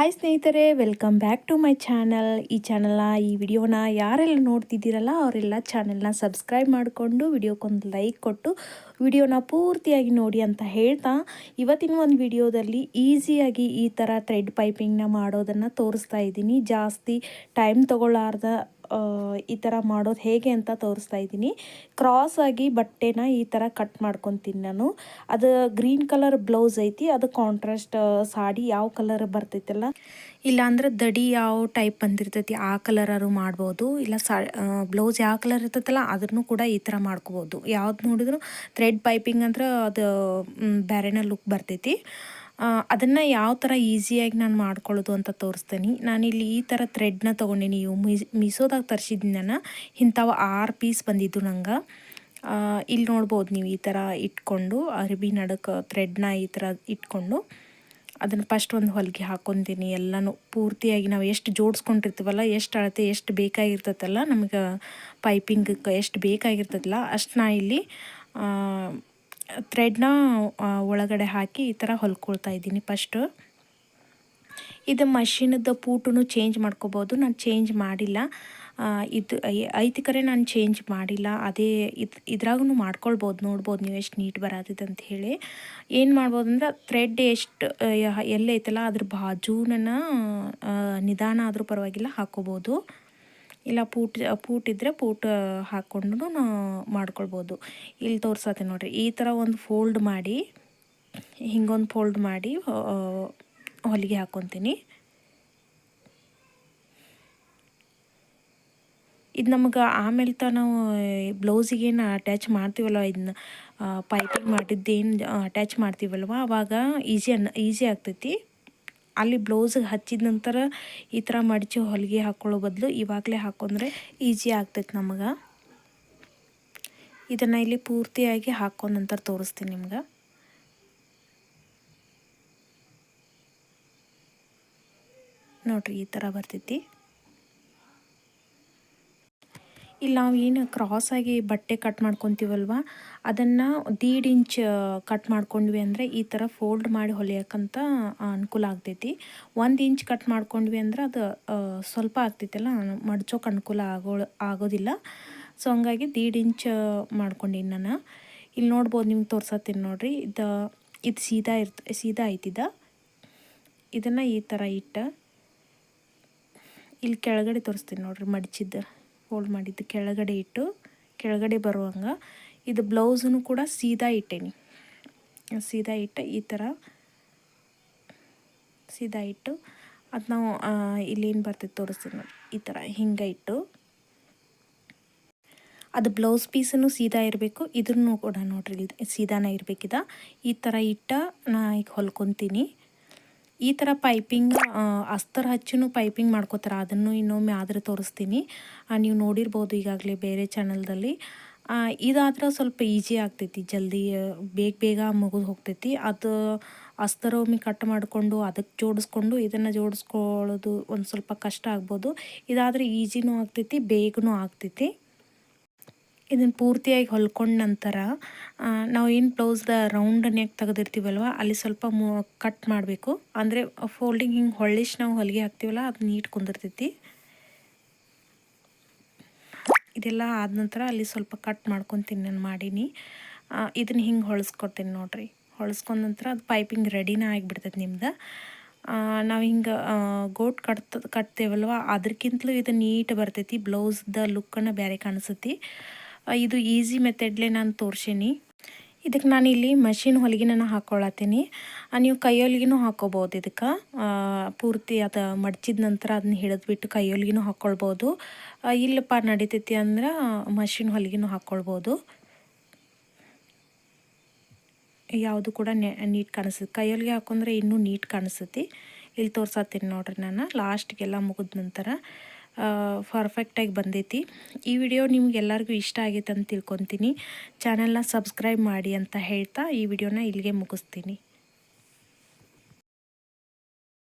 Hi ಸ್ನೇಹಿತರೆ welcome back to my channel ಈ ಚಾನಲ್ನ ಈ ವಿಡಿಯೋನ ಯಾರೆಲ್ಲ ನೋಡ್ತಿದ್ದೀರಲ್ಲ, ಅವರೆಲ್ಲ ಚಾನಲ್ನ ಸಬ್ಸ್ಕ್ರೈಬ್ ಮಾಡಿಕೊಂಡು ವಿಡಿಯೋಕ್ಕೊಂದು ಲೈಕ್ ಕೊಟ್ಟು ವಿಡಿಯೋನ ಪೂರ್ತಿಯಾಗಿ ನೋಡಿ ಅಂತ ಹೇಳ್ತಾ, ಇವತ್ತಿನ ಒಂದು ವಿಡಿಯೋದಲ್ಲಿ ಈಸಿಯಾಗಿ ಈ ಥರ ಥ್ರೆಡ್ ಪೈಪಿಂಗ್ನ ಮಾಡೋದನ್ನು ತೋರಿಸ್ತಾ ಇದ್ದೀನಿ. ಜಾಸ್ತಿ ಟೈಮ್ ತೊಗೊಳ್ಳಾರ್ದ ಈ ಥರ ಮಾಡೋದು ಹೇಗೆ ಅಂತ ತೋರಿಸ್ತಾ ಇದ್ದೀನಿ. ಕ್ರಾಸ್ ಆಗಿ ಬಟ್ಟೆನ ಈ ಥರ ಕಟ್ ಮಾಡ್ಕೊತೀನಿ ನಾನು. ಅದು ಗ್ರೀನ್ ಕಲರ್ ಬ್ಲೌಸ್ ಐತಿ, ಅದು ಕಾಂಟ್ರಾಸ್ಟ್ ಸಾಡಿ ಯಾವ ಕಲರ್ ಬರ್ತೈತಲ್ಲ? ಇಲ್ಲಾಂದ್ರೆ ದಡಿ ಯಾವ ಟೈಪ್ ಬಂದಿರ್ತೈತಿ ಆ ಕಲರಾರು ಮಾಡ್ಬೋದು. ಇಲ್ಲ ಸಾ ಬ್ಲೌಸ್ ಯಾವ ಕಲರ್ ಇರ್ತೈತಲ್ಲ ಅದನ್ನು ಕೂಡ ಈ ಥರ ಮಾಡ್ಕೋಬೋದು. ಯಾವ್ದು ನೋಡಿದ್ರು ಥ್ರೆಡ್ ಪೈಪಿಂಗ್ ಅಂದ್ರೆ ಅದು ಬೇರೆನೇ ಲುಕ್ ಬರ್ತೈತಿ. ಅದನ್ನು ಯಾವ ಥರ ಈಸಿಯಾಗಿ ನಾನು ಮಾಡ್ಕೊಳ್ಳೋದು ಅಂತ ತೋರಿಸ್ತೀನಿ. ನಾನಿಲ್ಲಿ ಈ ಥರ ಥ್ರೆಡ್ನ ಇವು ಮಿಸೋದಾಗ ತರಿಸಿದ್ದೀನಿ ನಾನು. ಇಂಥವು ಆರು ಪೀಸ್ ಬಂದಿದ್ದು ನಂಗೆ. ಇಲ್ಲಿ ನೋಡ್ಬೋದು ನೀವು ಈ ಥರ ಇಟ್ಕೊಂಡು, ಅರ್ಬಿ ನಡಕ್ಕೆ ಥ್ರೆಡ್ನ ಈ ಥರ ಇಟ್ಕೊಂಡು, ಅದನ್ನು ಫಸ್ಟ್ ಒಂದು ಹೊಲಿಗೆ ಹಾಕ್ಕೊತೀನಿ ಎಲ್ಲನೂ. ಪೂರ್ತಿಯಾಗಿ ನಾವು ಎಷ್ಟು ಜೋಡಿಸ್ಕೊಂಡಿರ್ತೀವಲ್ಲ, ಎಷ್ಟು ಅಳತೆ, ಎಷ್ಟು ಬೇಕಾಗಿರ್ತೈತಲ್ಲ, ನಮಗೆ ಪೈಪಿಂಗ್ ಎಷ್ಟು ಬೇಕಾಗಿರ್ತದಲ್ಲ ಅಷ್ಟು ನಾ ಇಲ್ಲಿ ಥ್ರೆಡ್ನ ಒಳಗಡೆ ಹಾಕಿ ಈ ಥರ ಹೊಲ್ಕೊಳ್ತಾ ಇದ್ದೀನಿ ಫಸ್ಟು ಇದು ಮಷಿನದ ಪೂಟೂ ಚೇಂಜ್ ಮಾಡ್ಕೋಬೋದು. ನಾನು ಚೇಂಜ್ ಮಾಡಿಲ್ಲ. ಇದು ಐತಿ ಕರೆ ನಾನು ಚೇಂಜ್ ಮಾಡಿಲ್ಲ. ಅದೇ ಇದು ಇದ್ರಾಗೂ ಮಾಡ್ಕೊಳ್ಬೋದು. ನೋಡ್ಬೋದು ನೀವು ಎಷ್ಟು ನೀಟ್ ಬರತ್ತಿದೆ ಅಂತ ಹೇಳಿ. ಏನು ಮಾಡ್ಬೋದು ಅಂದ್ರೆ ಥ್ರೆಡ್ ಎಷ್ಟು ಎಲ್ಲೈತಲ್ಲ ಅದ್ರ ಬಾಜೂನ ನಿಧಾನ ಆದರೂ ಪರವಾಗಿಲ್ಲ ಹಾಕ್ಕೋಬೋದು ಇಲ್ಲ ಪೂಟ್ ಪೂಟಿದ್ರೆ ಪೂಟ್ ಹಾಕ್ಕೊಂಡು ಮಾಡ್ಕೊಳ್ಬೋದು. ಇಲ್ಲಿ ತೋರ್ಸತ್ತೆ ನೋಡಿರಿ, ಈ ಥರ ಒಂದು ಫೋಲ್ಡ್ ಮಾಡಿ, ಹಿಂಗೊಂದು ಫೋಲ್ಡ್ ಮಾಡಿ ಹೊಲಿಗೆ ಹಾಕ್ಕೊತೀನಿ ಇದು ನಮಗೆ ಆಮೇಲೆ ತ ನಾವು ಬ್ಲೌಸಿಗೇನು ಅಟ್ಯಾಚ್ ಮಾಡ್ತೀವಲ್ಲ ಇದನ್ನ ಪೈಪಿಂಗ್ ಮಾಡಿದ್ದೇನು ಅಟ್ಯಾಚ್ ಮಾಡ್ತೀವಲ್ವ ಆವಾಗ ಈಸಿ ಅನ್ನ ಈಸಿ ಆಗ್ತೈತಿ. ಅಲ್ಲಿ ಬ್ಲೌಸ್ಗೆ ಹಚ್ಚಿದ ನಂತರ ಈ ಥರ ಮಡಚಿ ಹೊಲಿಗೆ ಹಾಕ್ಕೊಳ್ಳೋ ಬದಲು ಇವಾಗಲೇ ಹಾಕೊಂಡ್ರೆ ಈಜಿ ಆಗ್ತೈತೆ ನಮಗೆ. ಇದನ್ನು ಇಲ್ಲಿ ಪೂರ್ತಿಯಾಗಿ ಹಾಕೊಂಡ ನಂತರ ತೋರಿಸ್ತೀನಿ ನಿಮ್ಗೆ. ನೋಡ್ರಿ ಈ ಥರ ಬರ್ತೈತಿ. ಇಲ್ಲಿ ನಾವು ಏನು ಕ್ರಾಸಾಗಿ ಬಟ್ಟೆ ಕಟ್ ಮಾಡ್ಕೊತೀವಲ್ವ? ಅದನ್ನು ದೀಡ್ ಇಂಚ್ ಕಟ್ ಮಾಡ್ಕೊಂಡ್ವಿ ಅಂದರೆ ಈ ಥರ ಫೋಲ್ಡ್ ಮಾಡಿ ಹೊಲಿಯೋಕ್ಕಂತ ಅನುಕೂಲ ಆಗ್ತೈತಿ. ಒಂದು ಇಂಚ್ ಕಟ್ ಮಾಡ್ಕೊಂಡ್ವಿ ಅಂದ್ರೆ ಅದು ಸ್ವಲ್ಪ ಆಗ್ತೈತಲ್ಲ ಮಡ್ಚೋಕೆ ಅನುಕೂಲ ಆಗೋ ಆಗೋದಿಲ್ಲ. ಸೊ ಹಂಗಾಗಿ ದೀಡ್ ಇಂಚ್ ಮಾಡ್ಕೊಂಡಿನಿ ನಾನು. ಇಲ್ಲಿ ನೋಡ್ಬೋದು, ನಿಮ್ಗೆ ತೋರ್ಸತ್ತೀನಿ ನೋಡಿರಿ. ಇದು ಇದು ಸೀದಾ ಇರ್ತ, ಸೀದಾ ಐತಿದ ಇದನ್ನು ಈ ಥರ ಇಟ್ಟು. ಇಲ್ಲಿ ಕೆಳಗಡೆ ತೋರಿಸ್ತೀನಿ ನೋಡಿರಿ ಮಡಚಿದ್ದು. ಫೋಲ್ಡ್ ಮಾಡಿದ್ದು ಕೆಳಗಡೆ ಇಟ್ಟು ಕೆಳಗಡೆ ಬರುವಂಗ ಇದು ಬ್ಲೌಸನ್ನು ಕೂಡ ಸೀದಾ ಇಟ್ಟೇನಿ. ಸೀದಾ ಇಟ್ಟು ಈ ಥರ ಸೀದಾ ಇಟ್ಟು ಅದು ನಾವು ಇಲ್ಲೇನು ಬರ್ತೈತೆ ತೋರಿಸ್ತೀನಿ ನೋಡಿ. ಈ ಥರ ಹಿಂಗೆ ಇಟ್ಟು ಅದು ಬ್ಲೌಸ್ ಪೀಸನ್ನು ಸೀದಾ ಇರಬೇಕು ಇದನ್ನು ಕೂಡ ನೋಡ್ರಿ ಸೀದಾನ ಇರಬೇಕಿದ. ಈ ಥರ ಇಟ್ಟ ನಾ ಈಗ ಹೊಲ್ಕೊತೀನಿ. ಈ ಥರ ಪೈಪಿಂಗ್ ಅಸ್ತರ್ ಹಚ್ಚಿನೂ ಪೈಪಿಂಗ್ ಮಾಡ್ಕೋತಾರೆ. ಅದನ್ನು ಇನ್ನೊಮ್ಮೆ ಆದರೆ ತೋರಿಸ್ತೀನಿ. ನೀವು ನೋಡಿರ್ಬೋದು ಈಗಾಗಲೇ ಬೇರೆ ಚಾನಲ್ದಲ್ಲಿ ಇದಾದ್ರೆ ಸ್ವಲ್ಪ ಈಜಿ ಆಗ್ತೈತಿ. ಜಲ್ದಿ ಬೇಗ ಬೇಗ ಮುಗಿದು ಹೋಗ್ತೈತಿ. ಅದು ಅಸ್ತರ ಒಮ್ಮೆ ಕಟ್ ಮಾಡಿಕೊಂಡು ಅದಕ್ಕೆ ಜೋಡಿಸ್ಕೊಂಡು ಇದನ್ನು ಜೋಡಿಸ್ಕೊಳ್ಳೋದು ಒಂದು ಸ್ವಲ್ಪ ಕಷ್ಟ ಆಗ್ಬೋದು. ಇದಾದರೆ ಈಜಿನೂ ಆಗ್ತೈತಿ, ಬೇಗನೂ ಆಗ್ತೈತಿ. ಇದನ್ನು ಪೂರ್ತಿಯಾಗಿ ಹೊಲ್ಕೊಂಡ ನಂತರ ನಾವು ಏನು ಬ್ಲೌಸ್ದ ರೌಂಡ್ ನೆಕ್ ತೆಗೆದಿರ್ತೀವಲ್ವ, ಅಲ್ಲಿ ಸ್ವಲ್ಪ ಕಟ್ ಮಾಡಬೇಕು. ಅಂದರೆ ಫೋಲ್ಡಿಂಗ್ ಹಿಂಗೆ ಹೊಳ್ಳಿಶ್ ನಾವು ಹೊಲಿಗೆ ಹಾಕ್ತೀವಲ್ಲ, ಅದು ನೀಟ್ ಕುಂದಿರ್ತೈತಿ. ಇದೆಲ್ಲ ಆದ ನಂತರ ಅಲ್ಲಿ ಸ್ವಲ್ಪ ಕಟ್ ಮಾಡ್ಕೊತೀನಿ ನಾನು ಮಾಡೀನಿ. ಇದನ್ನು ಹಿಂಗೆ ಹೊಳಸ್ಕೊಡ್ತೀನಿ ನೋಡಿರಿ. ಹೊಳಸ್ಕೊಂಡ ನಂತರ ಅದು ಪೈಪಿಂಗ್ ರೆಡಿನೇ ಆಗಿಬಿಡ್ತೈತೆ ನಿಮ್ದು. ನಾವು ಹಿಂಗೆ ಗೋಟ್ ಕಟ್ತ ಕಟ್ತೇವಲ್ವ ಅದಕ್ಕಿಂತಲೂ ಇದು ನೀಟ್ ಬರ್ತೈತಿ ಬ್ಲೌಸ್ದ ಲುಕ್ಕನ್ನು ಬೇರೆ ಕಾಣಿಸ್ತೈತಿ ಇದು ಈಸಿ ಮೆಥಡ್ಲೆ ನಾನು ತೋರ್ಸೀನಿ. ಇದಕ್ಕೆ ನಾನು ಇಲ್ಲಿ ಮಷಿನ್ ಹೊಲಿಗೆನ ಹಾಕ್ಕೊಳತ್ತೀನಿ ನೀವು ಕೈ ಹೊಲಿಗೆನೂ ಹಾಕ್ಕೋಬೋದು ಇದಕ್ಕೆ ಪೂರ್ತಿ ಅದು ಮಡಚಿದ ನಂತರ ಅದನ್ನ ಹಿಡಿದ್ಬಿಟ್ಟು ಕೈ ಹೊಲಿಗೆನೂ ಹಾಕ್ಕೊಳ್ಬೋದು ಇಲ್ಲಪ್ಪ ನಡಿತೈತಿ ಅಂದ್ರೆ ಮಷಿನ್ ಹೊಲಿಗೆನೂ ಹಾಕ್ಕೊಳ್ಬೋದು ಯಾವುದು ಕೂಡ ನೀಟ್ ಕಾಣಿಸುತ್ತೆ ಕೈ ಹೊಲಿಗೆ ಹಾಕೊಂಡ್ರೆ ಇನ್ನೂ ನೀಟ್ ಕಾಣಿಸುತ್ತೆ ಇಲ್ಲಿ ತೋರ್ಸತ್ತೀನಿ ನೋಡ್ರಿ ನಾನು. ಲಾಸ್ಟ್ಗೆಲ್ಲ ಮುಗಿದ ನಂತರ. ಪರ್ಫೆಕ್ಟಾಗಿ ಬಂದೈತಿ. ಈ ವಿಡಿಯೋ ನಿಮ್ಗೆಲ್ಲರಿಗೂ ಇಷ್ಟ ಆಗೈತೆ ಅಂತ ತಿಳ್ಕೊತೀನಿ ಚಾನಲ್ನ ಸಬ್ಸ್ಕ್ರೈಬ್ ಮಾಡಿ ಅಂತ ಹೇಳ್ತಾ ಈ ವಿಡಿಯೋನ ಇಲ್ಲಿಗೆ ಮುಗಿಸ್ತೀನಿ.